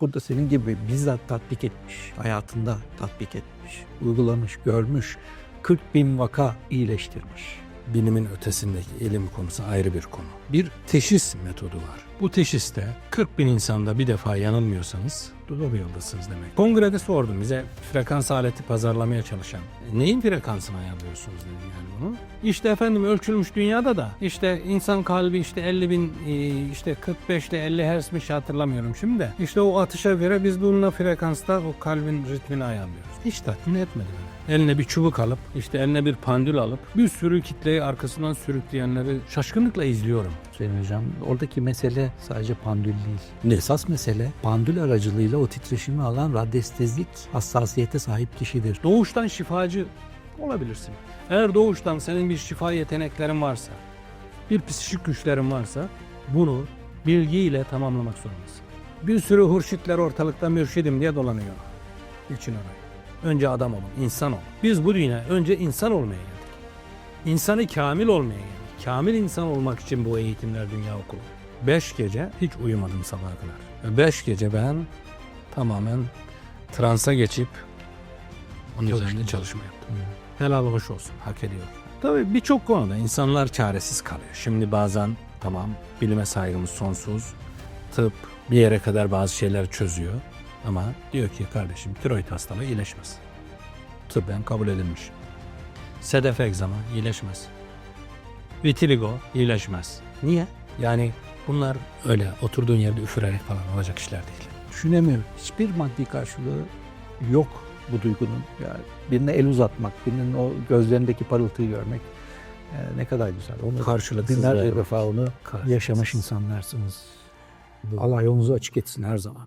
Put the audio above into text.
Burada senin gibi bizzat tatbik etmiş, hayatında tatbik etmiş, uygulamış, görmüş, 40 bin vaka iyileştirmiş. Bilimin ötesindeki ilim konusu ayrı bir konu. Bir teşhis metodu var. Bu teşhiste 40 bin insanda bir defa yanılmıyorsanız doğru yoldasınız demek. Kongrede sordum bize frekans aleti pazarlamaya çalışan. "E, Neyin frekansını ayarlıyorsunuz dedim yani bunu. İşte efendim ölçülmüş dünyada da işte insan kalbi işte 50 bin e, işte 45 ile 50 Hz'miş hatırlamıyorum şimdi de. İşte o atışa göre biz bununla frekansta o kalbin ritmini ayarlıyoruz. Hiç tatmin etmedi beni. Eline bir çubuk alıp işte eline bir pandül alıp bir sürü kitleyi arkasından sürükleyenleri şaşkınlıkla izliyorum. Hüseyin Hocam oradaki mesele sadece pandül değil. Esas mesele pandül aracılığıyla o titreşimi alan radyestezik hassasiyete sahip kişidir. Doğuştan şifacı olabilirsin. Eğer doğuştan senin bir şifa yeteneklerin varsa, bir psikik güçlerin varsa bunu bilgiyle tamamlamak zorundasın. Bir sürü hurşitler ortalıkta mürşidim diye dolanıyor. İçin orayı. Önce adam olun, insan olun. Biz bu dünyaya önce insan olmaya geldik. İnsanı kamil olmaya geldik. Kamil insan olmak için bu eğitimler dünya okulu. Beş gece hiç uyumadım sabaha kadar. Beş gece ben tamamen transa geçip onun Çalıştım. üzerinde çalışma yaptım. Helal hoş olsun. Hak ediyor. Tabii birçok konuda insanlar çaresiz kalıyor. Şimdi bazen tamam bilime saygımız sonsuz. Tıp bir yere kadar bazı şeyler çözüyor. Ama diyor ki kardeşim tiroid hastalığı iyileşmez. Tıbben kabul edilmiş. Sedef egzama iyileşmez. Vitiligo iyileşmez. Niye? Yani bunlar öyle oturduğun yerde üfürerek falan olacak işler değil. Düşünemiyorum. Hiçbir maddi karşılığı yok bu duygunun. Yani birine el uzatmak, birinin o gözlerindeki parıltıyı görmek e, ne kadar güzel. Onu Karşılıksız binlerce defa onu yaşamış insanlarsınız. Allah yolunuzu açık etsin her zaman.